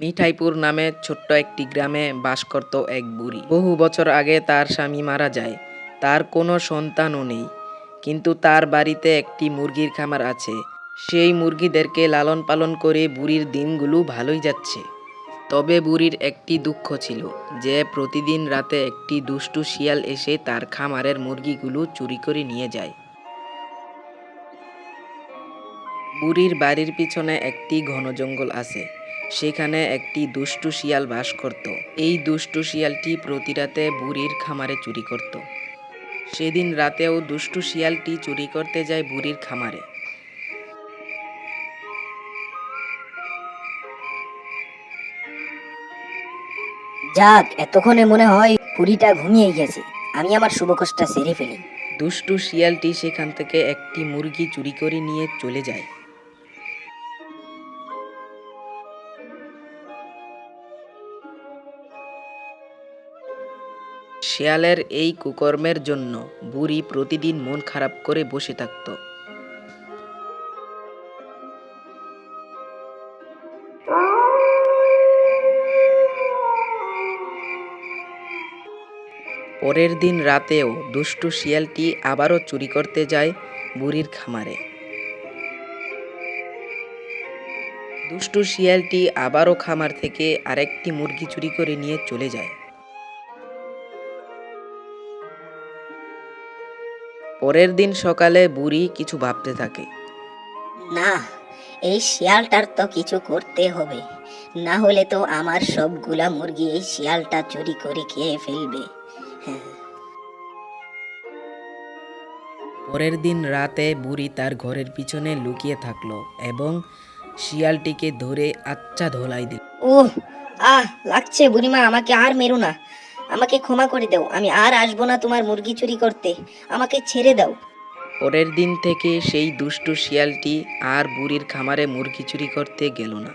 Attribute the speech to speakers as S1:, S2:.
S1: মিঠাইপুর নামে ছোট্ট একটি গ্রামে বাস করত এক বুড়ি। বহু বছর আগে তার স্বামী মারা যায়। তার কোনো সন্তানও নেই। কিন্তু তার বাড়িতে একটি মুরগির খামার আছে। সেই মুরগিদেরকে লালন পালন করে বুড়ির দিনগুলো ভালোই যাচ্ছে। তবে বুড়ির একটি দুঃখ ছিল যে প্রতিদিন রাতে একটি দুষ্টু শিয়াল এসে তার খামারের মুরগিগুলো চুরি করে নিয়ে যায়। বুড়ির বাড়ির পিছনে একটি ঘন জঙ্গল আছে। সেখানে একটি দুষ্টু শিয়াল বাস করত। এই দুষ্টু শিয়ালটি প্রতি রাতে বুড়ির খামারে চুরি করত। সেদিন রাতেও দুষ্টু শিয়ালটি চুরি করতে যায় বুড়ির খামারে।
S2: যাক এতক্ষণে মনে হয় পুরীটা ঘুমিয়ে গেছে। আমি আমার শুভ কাজটা সেরে ফেলি।
S1: দুষ্টু শিয়ালটি সেখান থেকে একটি মুরগি চুরি করে নিয়ে চলে যায়। শিয়ালের এই কুকর্মের জন্য বুড়ি প্রতিদিন মন খারাপ করে বসে থাকত। পরের দিন রাতেও দুষ্টু শিয়ালটি আবারও চুরি করতে যায় বুড়ির খামারে। দুষ্টু শিয়ালটি আবারও খামার থেকে আরেকটি মুরগি চুরি করে নিয়ে চলে যায়। পরের দিন সকালে বুড়ি কিছু ভাবতে থাকে।
S2: না এই শিয়ালটার তো কিছু করতে হবে। না হলে তো আমার সবগুলা মুরগি এই শিয়ালটা চুরি করে খেয়ে ফেলবে। হ্যাঁ,
S1: পরের দিন রাতে বুড়ি তার ঘরের পিছনে লুকিয়ে থাকল এবং শিয়ালটিকে ধরে আচ্ছা ধোলাই দিল।
S2: উহ আহ লাগছে বুড়িমা আমাকে আর মেরো না। আমাকে ক্ষমা করে দাও, আমি আর আসব না তোমার মুরগি চুরি করতে। আমাকে ছেড়ে দাও।
S1: পরের দিন থেকে সেই দুষ্টু শিয়ালটি আর বুড়ির খামারে মুরগি চুরি করতে গেল না।